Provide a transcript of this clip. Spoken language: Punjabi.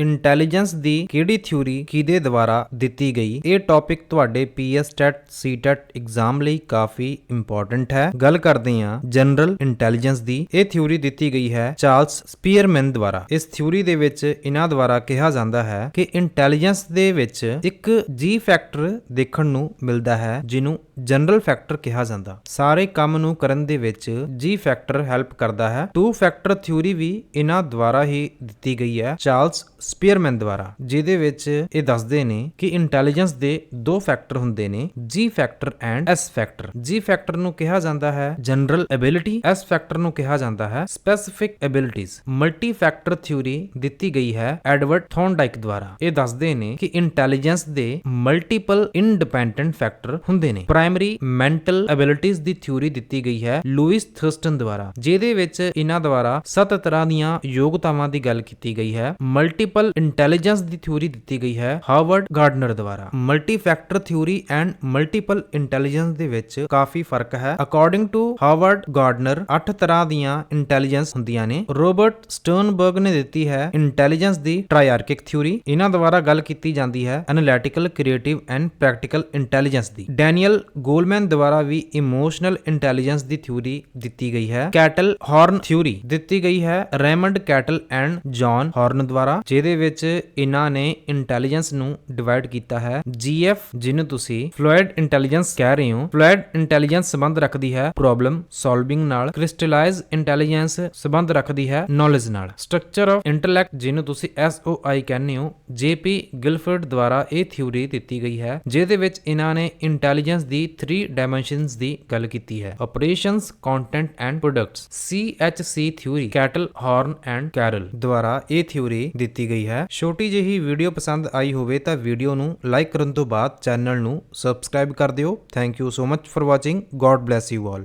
ਇੰਟੈਲੀਜੈਂਸ ਦੀ ਕਿਹੜੀ ਥਿਊਰੀ ਕਿਹਦੇ ਦੁਆਰਾ ਦਿੱਤੀ ਗਈ? ਇਹ ਟੌਪਿਕ ਤੁਹਾਡੇ ਪੀਐਸ ਟੈਟ ਸੀਟੈਟ ਐਗਜ਼ਾਮ ਲਈ ਕਾਫੀ ਇੰਪੋਰਟੈਂਟ ਹੈ। ਗੱਲ ਕਰਦੇ ਹਾਂ ਜਨਰਲ ਇੰਟੈਲੀਜੈਂਸ ਦੀ। ਇਹ ਥਿਊਰੀ ਦਿੱਤੀ ਗਈ ਹੈ ਚਾਰਲਸ ਸਪੀਅਰਮੈਨ ਦੁਆਰਾ। ਇਸ ਥਿਊਰੀ ਦੇ ਵਿੱਚ ਇਹਨਾਂ ਦੁਆਰਾ ਕਿਹਾ ਜਾਂਦਾ ਹੈ ਕਿ ਇੰਟੈਲੀਜੈਂਸ ਦੇ ਵਿੱਚ ਇੱਕ ਜੀ ਫੈਕਟਰ ਦੇਖਣ ਨੂੰ ਮਿਲਦਾ ਹੈ, ਜਿਹਨੂੰ ਜਨਰਲ ਫੈਕਟਰ ਕਿਹਾ ਜਾਂਦਾ। ਸਾਰੇ ਕੰਮ ਨੂੰ ਕਰਨ ਦੇ ਵਿੱਚ ਜੀ ਫੈਕਟਰ ਹੈਲਪ ਕਰਦਾ ਹੈ। ਟੂ ਫੈਕਟਰ ਥਿਊਰੀ ਵੀ ਇਹਨਾਂ ਦੁਆਰਾ ਹੀ ਦਿੱਤੀ ਗਈ ਹੈ, ਚਾਰਲਸ ਸਪੀਅਰਮੈਨ ਦੁਆਰਾ, ਜਿਹਦੇ ਵਿੱਚ ਇਹ ਦੱਸਦੇ ਨੇ ਕਿ ਇੰਟੈਲੀਜੈਂਸ ਦੇ ਦੋ ਫੈਕਟਰ ਹੁੰਦੇ ਨੇ G factor and S factor. G factor ਨੂੰ ਕਿਹਾ ਜਾਂਦਾ ਹੈ ਜਨਰਲ ਐਬਿਲਿਟੀ ਐਸ ਫੈਕਟਰ ਨੂੰ ਕਿਹਾ ਜਾਂਦਾ ਹੈ specific abilities multi factor theory ਦਿੱਤੀ ਗਈ ਹੈ ਐਡਵਰਡ ਥੌਰਨਡਾਈਕ ਦੁਆਰਾ। ਇਹ ਦੱਸਦੇ ਨੇ ਕਿ ਇੰਟੈਲੀਜੈਂਸ ਦੇ ਮਲਟੀਪਲ ਇੰਡੀਪੈਂਡੈਂਟ ਫੈਕਟਰ ਹੁੰਦੇ ਨੇ। ਪ੍ਰਾਇਮਰੀ ਮੈਂਟਲ ਐਬਿਲਿਟੀਜ਼ ਦੀ ਥਿਊਰੀ ਦਿੱਤੀ ਗਈ ਹੈ ਲੂਇਸ ਥਰਸਟਨ ਦੁਆਰਾ, ਜਿਹਦੇ ਵਿੱਚ ਇਹਨਾਂ ਦੁਆਰਾ ਸੱਤ ਤਰ੍ਹਾਂ ਦੀਆਂ ਯੋਗਤਾਵਾਂ ਦੀ ਗੱਲ ਕੀਤੀ ਗਈ ਹੈ। ਮਲਟੀਪਲ ਇੰਟੈਲੀਜੈਂਸ ਦੀ ਥਿਊਰੀ ਦਿੱਤੀ ਗਈ ਹੈ ਹਾਰਵਰਡ ਗਾਰਡਨਰ ਦੁਆਰਾ। Multi factor theory and multiple intelligence ਦੇ ਵਿੱਚ ਕਾਫੀ ਫ਼ਰਕ ਹੈ। ਅਕੋਰਡਿੰਗ ਟੂ ਹਾਰਵਰਡ ਗਾਰਡਨਰ 8 ਤਰ੍ਹਾਂ ਦੀਆਂ ਇੰਟੈਲੀਜੈਂਸ ਹੁੰਦੀਆਂ ਨੇ। ਰੋਬਰਟ ਸਟਰਨਬਰਗ ਨੇ ਦਿੱਤੀ ਹੈ ਇੰਟੈਲੀਜੈਂਸ ਦੀ ਟ੍ਰਾਇਆਰਕਿਕ ਥਿਊਰੀ ਇਹਨਾਂ ਦੁਆਰਾ ਗੱਲ ਕੀਤੀ ਜਾਂਦੀ ਹੈ analytical creative and practical intelligence the. Daniel Goleman ਦੁਆਰਾ ਵੀ ਇਮੋਸ਼ਨਲ ਇੰਟੈਲੀਜੈਂਸ ਦੀ ਥਿਊਰੀ ਦਿੱਤੀ ਗਈ ਹੈ। ਕੈਟਲ ਹਾਰਨ ਥਿਊਰੀ ਦਿੱਤੀ ਗਈ ਹੈ Raymond Cattell and John Horn ਦੁਆਰਾ, ਜਿਹਦੇ ਵਿੱਚ ਇਹਨਾਂ ਨੇ ਇੰਟੈਲੀਜੈਂਸ ਨੂੰ ਡਿਵਾਈਡ ਕੀਤਾ ਹੈ। ਜੀਐਫ, ਜਿਹਨੂੰ ਤੁਸੀਂ ਫਲੂਇਡ ਇੰਟੈਲੀਜੈਂਸ ਕਹਿ ਰਹੇ ਹੋ, ਫਲੂਇਡ ਇੰਟੈਲੀਜੈਂਸ ਸੰਬੰਧ ਰੱਖਦੀ ਹੈ ਪ੍ਰੋਬਲਮ ਸੋਲਵਿੰਗ ਨਾਲ, ਕ੍ਰਿਸਟਲਾਈਜ਼ ਇੰਟੈਲੀਜੈਂਸ ਸੰਬੰਧ ਰੱਖਦੀ ਹੈ ਨੌਲੇਜ ਨਾਲ। ਸਟਰਕਚਰ ਆਫ ਇੰਟੈਲੈਕਟ, ਜਿਹਨੂੰ ਤੁਸੀਂ ਐਸਓਆਈ ਕਹਿੰਦੇ ਹੋ ਜੇਪੀ ਗਿਲਫਰਡ ਦੁਆਰਾ ਇਹ ਥਿਊਰੀ ਦਿੱਤੀ ਗਈ ਹੈ, ਜਿਹਦੇ ਵਿੱਚ ਇਹਨਾਂ ਨੇ ਇੰਟੈਲੀਜੈਂਸ ਦੀ 3 ਡਾਈਮੈਂਸ਼ਨਸ ਦੀ ਗੱਲ ਕੀਤੀ ਹੈ। Operations content and products CHC theory Cattell Horn and Carroll ਦੁਆਰਾ ਇਹ ਥਿਊਰੀ ਦਿੱਤੀ ਗਈ ਹੈ। ਛੋਟੀ ਜਿਹੀ ਵੀਡੀਓ ਪਸੰਦ ਆਈ ਹੋਵੇ ਤਾਂ ਵੀਡੀਓ ਨੂੰ ਲਾਈਕ ਕਰਨ ਤੋਂ ਬਾਅਦ ਚੈਨਲ ਨੂੰ ਸਬਸਕ੍ਰਾਈਬ ਕਰ ਦਿਓ। Thank you so much for watching god bless you all